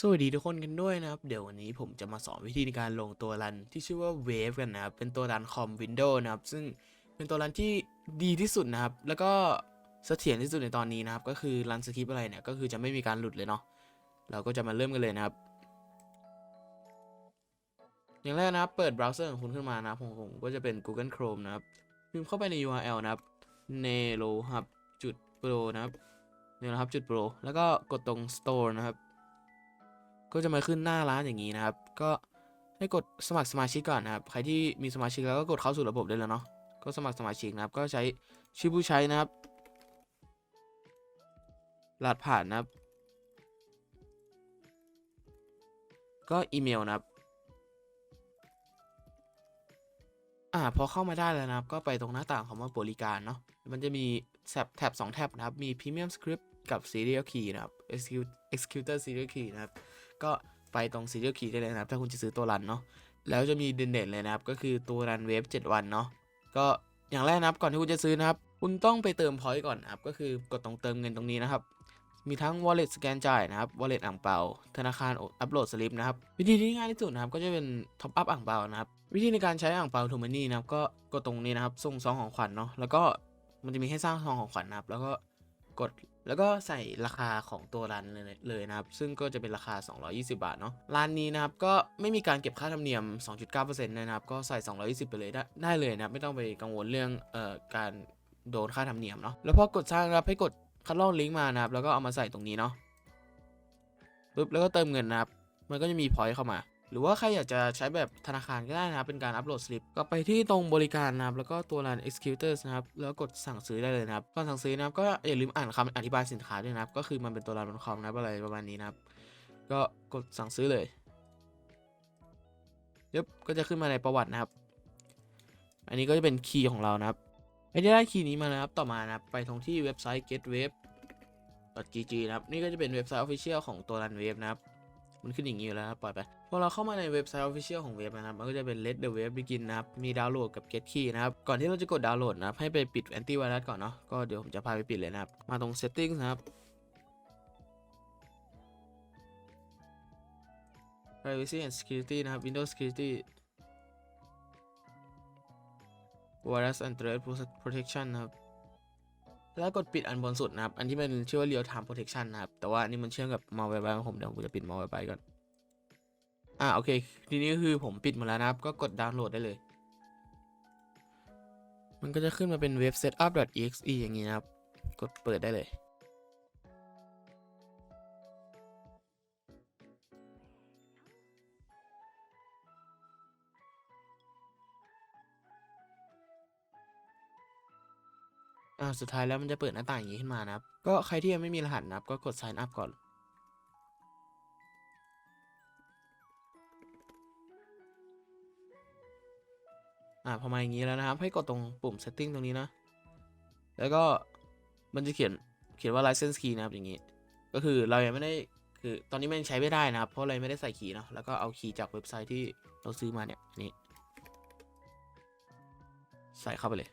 สวัสดีทุกคนกันด้วยนะครับ เดี๋ยววันนี้ผมจะมาสอนวิธีในการลงตัวรันที่ชื่อว่า Wave กันนะครับ เป็นตัวรันคอม Windows นะครับ ซึ่งเป็นตัวรันที่ดีที่สุดนะครับ แล้วก็เสถียรที่สุดในตอนนี้นะครับ ก็คือรันสคริปอะไรเนี่ย ก็คือจะไม่มีการหลุดเลยเนาะ เราก็จะมาเริ่มกันเลยนะครับ อย่างแรกนะครับ เปิดเบราว์เซอร์ของคุณขึ้นมานะครับของผมก็จะเป็น Google Chrome นะครับ พิมพ์เข้าไปใน URL นะครับ nelo hub จุด pro นะครับ nelo hub จุด pro แล้วก็กดตรง store นะครับ ก็จะมาขึ้นหน้าร้านอย่างนี้นะครับ ก็ให้กดสมัครสมาชิกก่อนนะครับ ใครที่มีสมาชิกแล้วก็กดเข้าสู่ระบบได้แล้วเนาะ ก็สมัครสมาชิกนะครับ ก็ใช้ชื่อผู้ใช้นะครับรหัสผ่านนะครับ ก็อีเมลนะครับ อ่า พอเข้ามาได้แล้วนะครับ ก็ไปตรงหน้าต่างของว่าบริการเนาะ มันจะมีแท็บแท็บสองแท็บนะครับ มี Premium Script กับ Serial Key นะครับ Execute Executor Serial Key นะครับ ก็ไปตรง Serial Key ได้เลยนะครับ ถ้าคุณจะซื้อตัวรันเนาะแล้วจะมีเด่นๆเลยนะครับ ก็คือตัวรันเวฟ7วันเนาะก็อย่างแรกนะครับก่อนที่คุณจะซื้อนะครับ คุณต้องไปเติมพอยต์ก่อนนะครับ ก็คือกดตรงเติมเงินตรงนี้นะครับ มีทั้ง wallet สแกนจ่ายนะครับ wallet อ่างเปาธนาคารอัปโหลดสลิปนะครับ วิธีที่ง่ายที่สุดนะครับ ก็จะเป็น top up อ่างเปานะครับ วิธีในการใช้อ่างเปาทูมันนี่นะครับ ก็กดตรงนี้นะครับ ส่งซองของขวัญเนาะแล้วก็มันจะมีให้สร้างซองของขวัญนะครับ แล้วก็กด แล้วก็ใส่ราคาของตัวร้านเลยนะครับ ซึ่งก็จะเป็นราคา 220 บาทเนาะ ร้านนี้นะครับ ก็ไม่มีการเก็บค่าธรรมเนียม 2.9%นะครับ ก็ใส่ 220 ไปเลยได้ได้เลยนะ ไม่ต้องไปกังวลเรื่องเอ่อการโดนค่าธรรมเนียมเนาะ แล้วพอกดสร้างนะครับให้กดคัดลอกลิงก์มานะครับ แล้วก็เอามาใส่ตรงนี้เนาะปุ๊บ แล้วก็เติมเงินนะครับ มันก็จะมีพอยต์เข้ามา หรือว่าใครอยากจะใช้แบบธนาคารก็ได้นะครับเป็นการอัปโหลดสลิปก็ไปที่ตรงบริการนะครับแล้วก็ตัวร้าน executors นะครับแล้วกดสั่งซื้อได้เลยนะครับก่อนสั่งซื้อนะครับก็อย่าลืมอ่านคำอธิบายสินค้าด้วยนะครับก็คือมันเป็นตัวร้านบนคอมนะครับอะไรประมาณนี้นะครับก็กดสั่งซื้อเลยยึบก็จะขึ้นมาในประวัตินะครับ อันนี้ก็จะเป็นคีย์ของเรานะครับไม่ได้ได้คีย์นี้มานะครับต่อมานะครับไปตรงที่เว็บไซต์ getwave.gg นะครับนี่ก็จะเป็นเว็บไซต์ official ของตัวรันเวฟนะครับ มันขึ้นอย่างนี้อยู่แล้วนะปล่อยไปพอเราเข้ามาในเว็บไซต์ official ของเว็บนะครับ มันก็จะเป็น let the web begin นะครับ มีดาวน์โหลดกับ get key นะครับ ก่อนที่เราจะกดดาวน์โหลดนะครับ ให้ไปปิด antivirus ก่อนเนาะ ก็เดี๋ยวผมจะพาไปปิดเลยนะครับ มาตรง settings นะครับ privacy and security นะครับ windows security virus and threat protection นะครับ แล้วกดปิดอันบนสุดนะครับ อันที่มันชื่อว่า real time protection นะครับ แต่ว่านี่มันเชื่อมกับ malware ของผมเดี๋ยวผมจะปิด malware ก่อน อ่าโอเค ทีนี้ก็คือผมปิดหมดแล้วนะครับ ก็กดดาวน์โหลดได้เลย มันก็จะขึ้นมาเป็น Websetup.exe อย่างนี้นะครับ กดเปิดได้เลย อ่าสุดท้ายแล้วมันจะเปิดหน้าต่างอย่างนี้ขึ้นมานะครับ ก็ใครที่ยังไม่มีรหัสนะครับก็กด sign up ก่อน อ่าพอมาอย่างนี้แล้วนะครับ ให้กดตรงปุ่ม setting ตรงนี้นะ แล้วก็มันจะเขียนเขียนว่า license key นะครับอย่างนี้ ก็คือเรายังไม่ได้คือตอนนี้มันใช้ไม่ได้นะครับ เพราะเราไม่ได้ใส่คีย์เนาะแล้วก็เอาคีย์จากเว็บไซต์ที่เราซื้อมาเนี่ยนี่ใส่เข้าไปเลย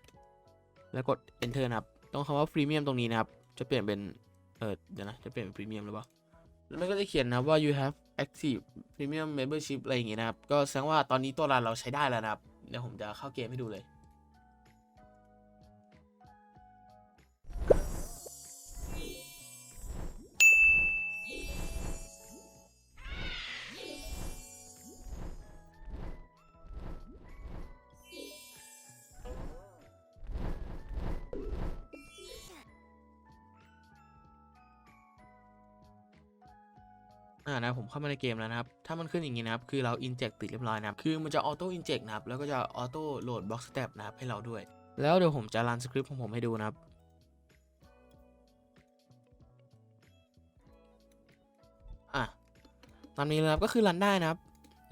แล้วกด enter นะครับต้องคำว่า premium ตรงนี้นะครับ จะเปลี่ยนเป็น เออเดี๋ยวนะ จะเปลี่ยนเป็น premium หรือเปล่า แล้วมันก็จะเขียนนะครับว่า you have active premium membership อะไรอย่างงี้นะครับ ก็แสดงว่าตอนนี้ตัวร้านเราใช้ได้แล้วนะครับ เดี๋ยวผมจะเข้าเกมให้ดูเลย อ่านะผมเข้ามาในเกมแล้วนะครับ ถ้ามันขึ้นอย่างนี้นะครับคือเรา inject ติดเรียบร้อยนะครับคือมันจะ auto inject นะครับแล้วก็จะ auto load box step นะครับให้เราด้วย แล้วเดี๋ยวผมจะรันสคริปต์ของผมให้ดูนะครับอะตามนี้เลยนะครับก็คือรันได้นะครับ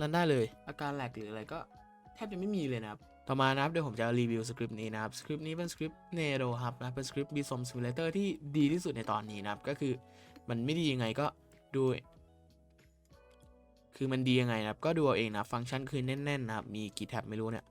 รันได้เลย อาการแหลกหรืออะไรก็แทบจะไม่มีเลยนะครับต่อมานะครับเดี๋ยวผมจะรีวิวสคริปต์นี้นะครับสคริปต์นี้เป็นสคริปต์ Nero ครับนะเป็นสคริปต์ Bsom Simulator ที่ดีที่สุดในตอนนี้นะครับก็คือมันไม่ดียังไงก็ดู คือมันดียังไงนะครับ ก็ดูเอาเองนะ ฟังก์ชันคือแน่นๆนะครับ มีกี่แท็บไม่รู้เนี่ย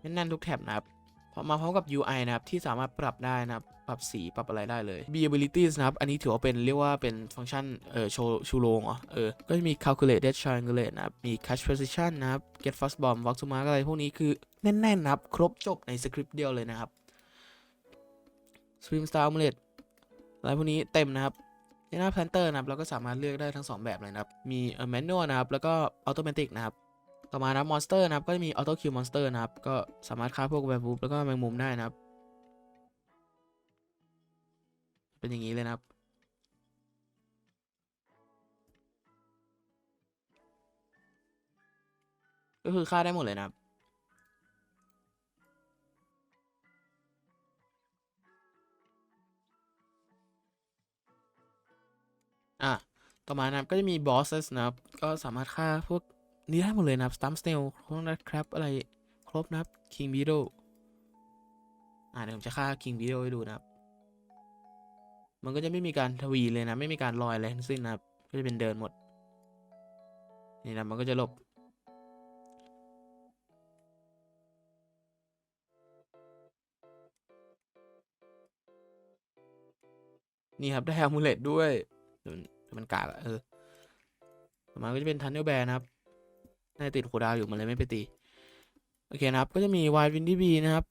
แน่นๆทุกแท็บนะครับพอมาพร้อมกับ UI นะครับ ที่สามารถปรับได้นะครับ ปรับสี ปรับอะไรได้เลย B abilities นะครับ อันนี้ถือว่าเป็นเรียกว่าเป็นฟังก์ชัน เอ่อ โชว์ชูโรงเหรอเออ ก็จะมี calculate dead triangulate นะครับ มี catch precision นะครับ get fast bomb walk to mark อะไรพวกนี้คือแน่นๆนะครับ ครบจบในสคริปต์เดียวเลยนะครับ stream star amulet อะไรพวกนี้เต็มนะครับ ในหน้า planter นะครับเราก็สามารถเลือกได้ทั้ง 2 แบบเลยนะครับ มีเอ่อ manual นะครับ แล้วก็ automatic นะครับ ต่อมานะครับ monster นะครับก็จะมี auto kill monster นะครับ ก็สามารถฆ่าพวกแวร์วูฟแล้วก็แมงมุมได้นะครับ เป็นอย่างนี้เลยนะครับก็คือฆ่าได้หมดเลยนะครับ ต่อมานะครับก็จะมี bosses นะครับ ก็สามารถฆ่าพวกนี้ได้หมดเลยนะครับ stump snail พวกนั้นครับอะไรครบนะครับ king beetle อ่าเดี๋ยวผมจะฆ่า king beetle ให้ดูนะครับ มันก็จะไม่มีการทวีเลยนะ ไม่มีการลอยอะไรทั้งสิ้นนะครับ ก็จะเป็นเดินหมด นี่นะมันก็จะหลบนี่ครับได้อามูเลตด้วย มันกากอะเออต่อมาก็จะเป็นทันเนลแบร์นะครับน่าติดโคดาวอยู่มันเลยไม่ไปตี โอเคนะครับ ก็จะมี Wild Windy Bee นะครับ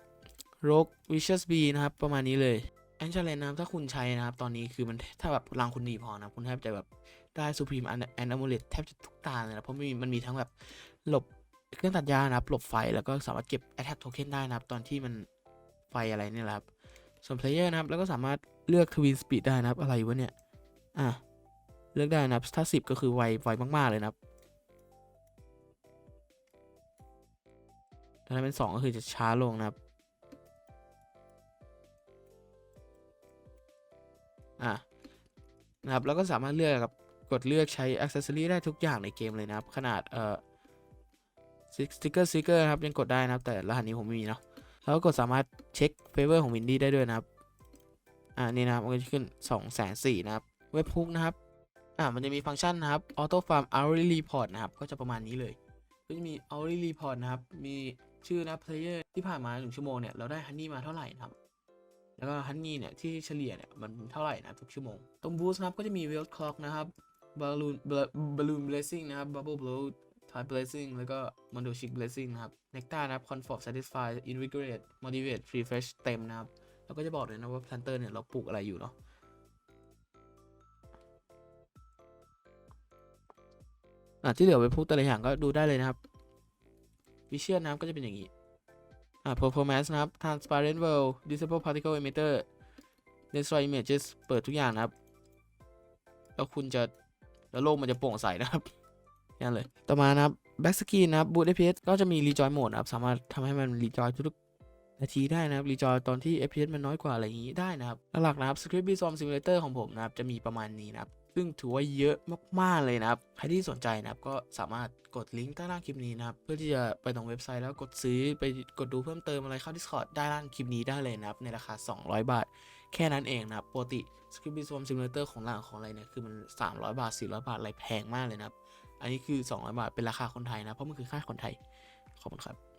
Rogue Vicious Bee นะครับ ประมาณนี้เลยแอนเชลเลนนะครับ ถ้าคุณใช้นะครับ ตอนนี้คือมันถ้าแบบรังคุณดีพอนะคุณแทบจะแบบได้ Supreme An a m u l e t แทบจะทุกตาเลยนะ เพราะมันมีมันมีทั้งแบบหลบเครื่องตัดยานะครับ หลบไฟแล้วก็สามารถเก็บ Attack Token ได้นะครับ ตอนที่มันไฟอะไรเนี่ยแหละครับ ส่วน Player นะครับ แล้วก็สามารถเลือก Twin Speed ได้นะครับ อะไรวะเนี่ย อะ เลือกได้นะครับถ้า 10 ก็คือไวไวมาก ๆ เลยนะครับถ้าเป็น 2 ก็คือจะช้าลงนะครับ อะนะครับ แล้วก็สามารถเลือกกับกดเลือกใช้ accessory ได้ทุกอย่างในเกมเลยนะครับ ขนาดเอ่อ sticker sticker นะครับ ยังกดได้นะครับ แต่รหัสนี้ผมไม่มีเนาะแล้วก็กดสามารถเช็ค favor ของ Windy ได้ด้วยนะครับ อ่านี่นะครับมันก็จะขึ้น2 4 0 0 0นะครับ เว็บพุกนะครับ อ่ามันจะมีฟังก์ชันนะครับ auto farm hourly report นะครับ ก็จะประมาณนี้เลยก็จะมี hourly report นะครับ มีชื่อนะ player ที่ผ่านมาหนึ่งชั่วโมงเนี่ยเราได้ฮันนี่มาเท่าไหร่นะครับ แล้วก็ฮันนี่เนี่ยที่เฉลี่ยเนี่ยมันเท่าไหร่นะทุกชั่วโมง ตรง boost นะครับก็จะมี wheel clock นะครับ balloon balloon blessing นะครับ bubble blow type blessing แล้วก็ mondo chic blessing นะครับ nectar นะครับ comfort satisfy invigorate motivate refresh เต็มนะครับแล้วก็จะบอกเลยนะว่า planter เนี่ยเราปลูกอะไรอยู่เนาะ อะที่เหลือไปพูดแต่ละอย่างก็ดูได้เลยนะครับวิเชียนนะครับก็จะเป็นอย่างนี้อ่า performance นะครับ transparent world disable particle emitter destroy images เปิดทุกอย่างนะครับ แล้วคุณจะแล้วโลกมันจะโปร่งใสนะครับนั่นเลย ต่อมานะครับ back screen นะครับ boot fps ก็จะมี rejoin mode นะครับ สามารถทำให้มัน rejoin ทุกๆนาทีได้นะครับ rejoin ตอนที่ fps มันน้อยกว่าอะไรอย่างนี้ได้นะครับ หลักๆนะครับ script b-som simulator ของผมนะครับ จะมีประมาณนี้นะครับ ซึ่งถือว่าเยอะมากๆเลยนะครับ ใครที่สนใจนะครับก็สามารถกดลิงก์ใต้ล่างคลิปนี้นะครับ เพื่อที่จะไปตรงเว็บไซต์แล้วกดซื้อไปกดดูเพิ่มเติมอะไรเข้า Discord ได้ล่างคลิปนี้ได้เลยนะครับ ในราคา 200 บาท แค่นั้นเองนะครับปกติ Script b i s w o m Simulator ของหลังของอะไรเนี่ยคือมัน 300 บาท 400 บาทอะไรแพงมากเลยนะครับ อันนี้คือ 200 บาทเป็นราคาคนไทยนะเพราะมันคือค่าคนไทยขอบคุณครับ